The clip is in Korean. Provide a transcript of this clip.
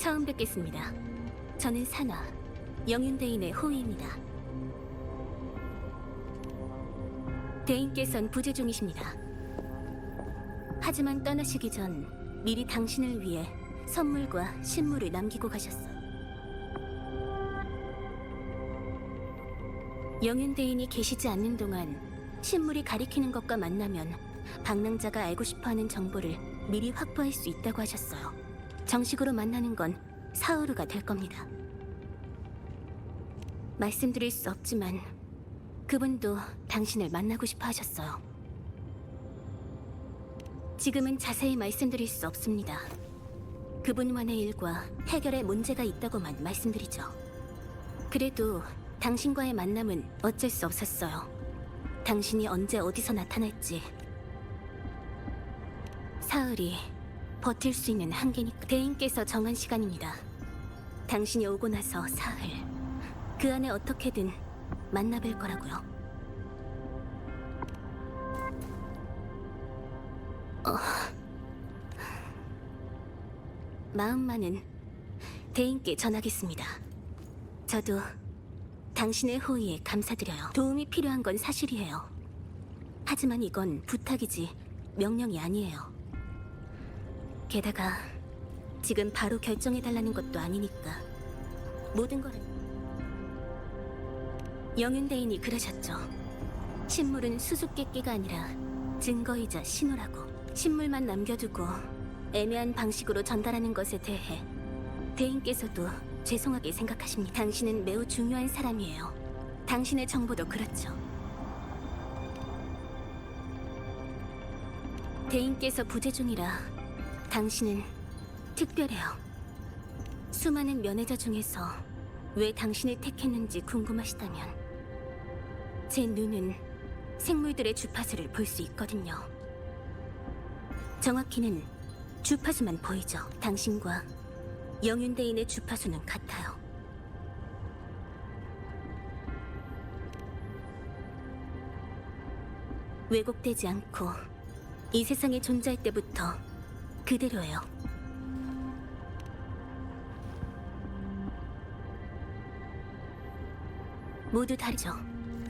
처음 뵙겠습니다. 저는 산화, 영윤대인의 호위입니다. 대인께선 부재 중이십니다. 하지만 떠나시기 전 미리 당신을 위해 선물과 신물을 남기고 가셨어요. 영윤대인이 계시지 않는 동안 신물이 가리키는 것과 만나면 방랑자가 알고 싶어하는 정보를 미리 확보할 수 있다고 하셨어요. 정식으로 만나는 건 사우루가 될 겁니다. 말씀드릴 수 없지만 그분도 당신을 만나고 싶어 하셨어요. 지금은 자세히 말씀드릴 수 없습니다. 그분만의 일과 해결에 문제가 있다고만 말씀드리죠. 그래도 당신과의 만남은 어쩔 수 없었어요. 당신이 언제 어디서 나타날지 사흘이 버틸 수 있는 한계니까 대인께서 정한 시간입니다. 당신이 오고 나서 사흘 그 안에 어떻게든 만나뵐 거라고요. 어... 마음만은 대인께 전하겠습니다. 저도 당신의 호의에 감사드려요. 도움이 필요한 건 사실이에요. 하지만 이건 부탁이지 명령이 아니에요. 게다가 지금 바로 결정해달라는 것도 아니니까 모든 걸 영윤대인이 그러셨죠. 신물은 수수께끼가 아니라 증거이자 신호라고 신물만 남겨두고 애매한 방식으로 전달하는 것에 대해 대인께서도 죄송하게 생각하십니다. 당신은 매우 중요한 사람이에요. 당신의 정보도 그렇죠. 대인께서 부재 중이라 당신은 특별해요. 수많은 면회자 중에서 왜 당신을 택했는지 궁금하시다면 제 눈은 생물들의 주파수를 볼 수 있거든요. 정확히는 주파수만 보이죠. 당신과 영윤대인의 주파수는 같아요. 왜곡되지 않고 이 세상에 존재할 때부터 그대로예요. 모두 다르죠.